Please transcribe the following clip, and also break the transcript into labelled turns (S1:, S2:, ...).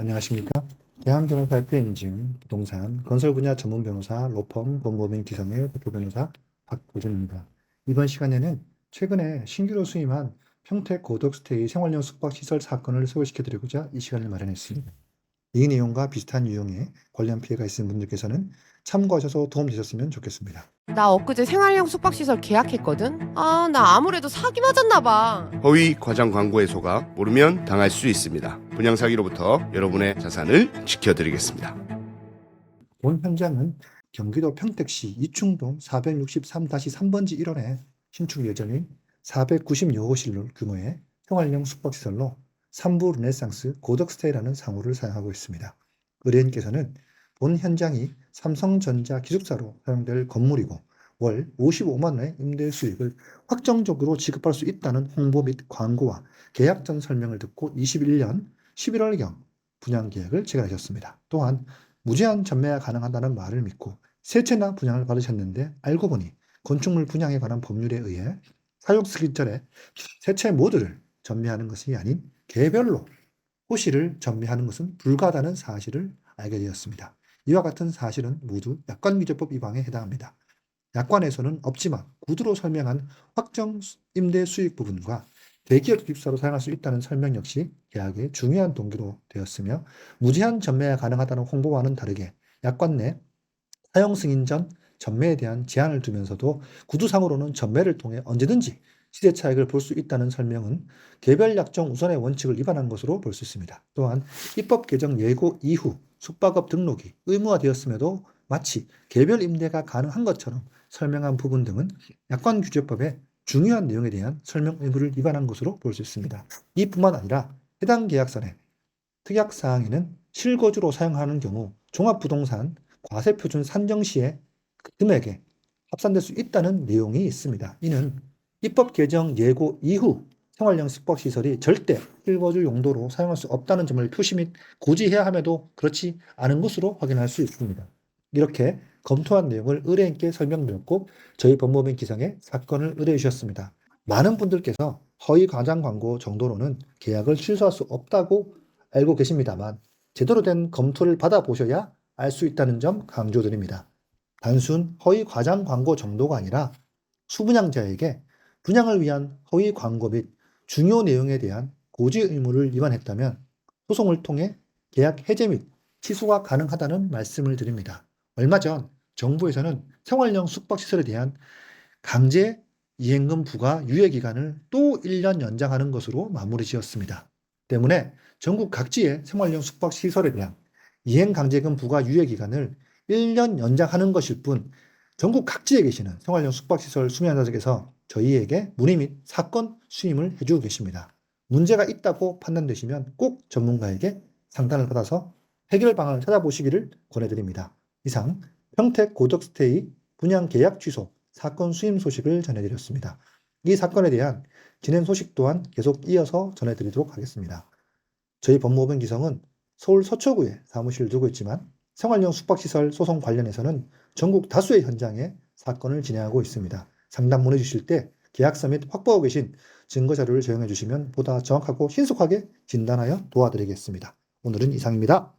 S1: 안녕하십니까? 대한변호사 FN진 부동산 건설 분야 전문 변호사 로펌 법무법인 기성의 대표 변호사 박도준입니다. 이번 시간에는 최근에 신규로 수임한 평택 고덕스테이 생활형 숙박시설 사건을 소개시켜 드리고자 이 시간을 마련했습니다. 이 내용과 비슷한 유형의 관련 피해가 있으신 분들께서는 참고하셔서 도움 되셨으면 좋겠습니다.
S2: 나 엊그제 생활형 숙박시설 계약했거든? 아, 나 아무래도 사기 맞았나 봐.
S3: 허위 과장 광고에 속아 모르면 당할 수 있습니다. 분양 사기로부터 여러분의 자산을 지켜드리겠습니다.
S1: 본 현장은 경기도 평택시 이충동 463-3번지 1원에 신축 예정인 490여호실 규모의 생활형 숙박시설로 삼부 르네상스 고덕스테이라는 상호를 사용하고 있습니다. 의뢰인께서는 본 현장이 삼성전자 기숙사로 사용될 건물이고 월 55만 원의 임대 수익을 확정적으로 지급할 수 있다는 홍보 및 광고와 계약 전 설명을 듣고 21년 11월경 분양 계약을 체결하셨습니다. 또한 무제한 전매가 가능하다는 말을 믿고 세 채나 분양을 받으셨는데 알고 보니 건축물 분양에 관한 법률에 의해 사용 쓰기 전에 세 채 모두를 전매하는 것이 아닌 개별로 호실을 전매하는 것은 불가하다는 사실을 알게 되었습니다. 이와 같은 사실은 모두 약관규제법 위반에 해당합니다. 약관에서는 없지만 구두로 설명한 확정 임대 수익 부분과 대기업 기숙사로 사용할 수 있다는 설명 역시 계약의 중요한 동기로 되었으며 무제한 전매가 가능하다는 홍보와는 다르게 약관 내 사용 승인 전 전매에 대한 제한을 두면서도 구두상으로는 전매를 통해 언제든지 시세 차익을 볼 수 있다는 설명은 개별 약정 우선의 원칙을 위반한 것으로 볼 수 있습니다. 또한 입법 개정 예고 이후 숙박업 등록이 의무화되었음에도 마치 개별 임대가 가능한 것처럼 설명한 부분 등은 약관규제법의 중요한 내용에 대한 설명 의무를 위반한 것으로 볼 수 있습니다. 이뿐만 아니라 해당 계약서의 특약 사항에는 실거주로 사용하는 경우 종합부동산 과세표준 산정 시에 그 금액에 합산될 수 있다는 내용이 있습니다. 이는 입법 개정 예고 이후 생활형 숙박시설이 절대 실거주 용도로 사용할 수 없다는 점을 표시 및 고지해야 함에도 그렇지 않은 것으로 확인할 수 있습니다. 이렇게 검토한 내용을 의뢰인께 설명드렸고 저희 법무법인 기상에 사건을 의뢰해 주셨습니다. 많은 분들께서 허위 과장 광고 정도로는 계약을 취소할 수 없다고 알고 계십니다만 제대로 된 검토를 받아보셔야 알 수 있다는 점 강조드립니다. 단순 허위 과장 광고 정도가 아니라 수분양자에게 분양을 위한 허위 광고 및 중요 내용에 대한 고지 의무를 위반했다면 소송을 통해 계약 해제 및 취소가 가능하다는 말씀을 드립니다. 얼마 전 정부에서는 생활형 숙박시설에 대한 강제 이행금 부과 유예 기간을 또 1년 연장하는 것으로 마무리 지었습니다. 때문에 전국 각지의 생활형 숙박시설에 대한 이행 강제금 부과 유예 기간을 1년 연장하는 것일 뿐 전국 각지에 계시는 생활형 숙박시설 수명자들께서 저희에게 문의 및 사건 수임을 해주고 계십니다. 문제가 있다고 판단되시면 꼭 전문가에게 상담을 받아서 해결 방안을 찾아보시기를 권해드립니다. 이상 평택 고덕스테이 분양 계약 취소 사건 수임 소식을 전해드렸습니다. 이 사건에 대한 진행 소식 또한 계속 이어서 전해드리도록 하겠습니다. 저희 법무법인 기성은 서울 서초구에 사무실을 두고 있지만 생활형 숙박시설 소송 관련해서는 전국 다수의 현장에 사건을 진행하고 있습니다. 상담 보내주실 때 계약서 및 확보하고 계신 증거 자료를 제공해 주시면 보다 정확하고 신속하게 진단하여 도와드리겠습니다. 오늘은 이상입니다.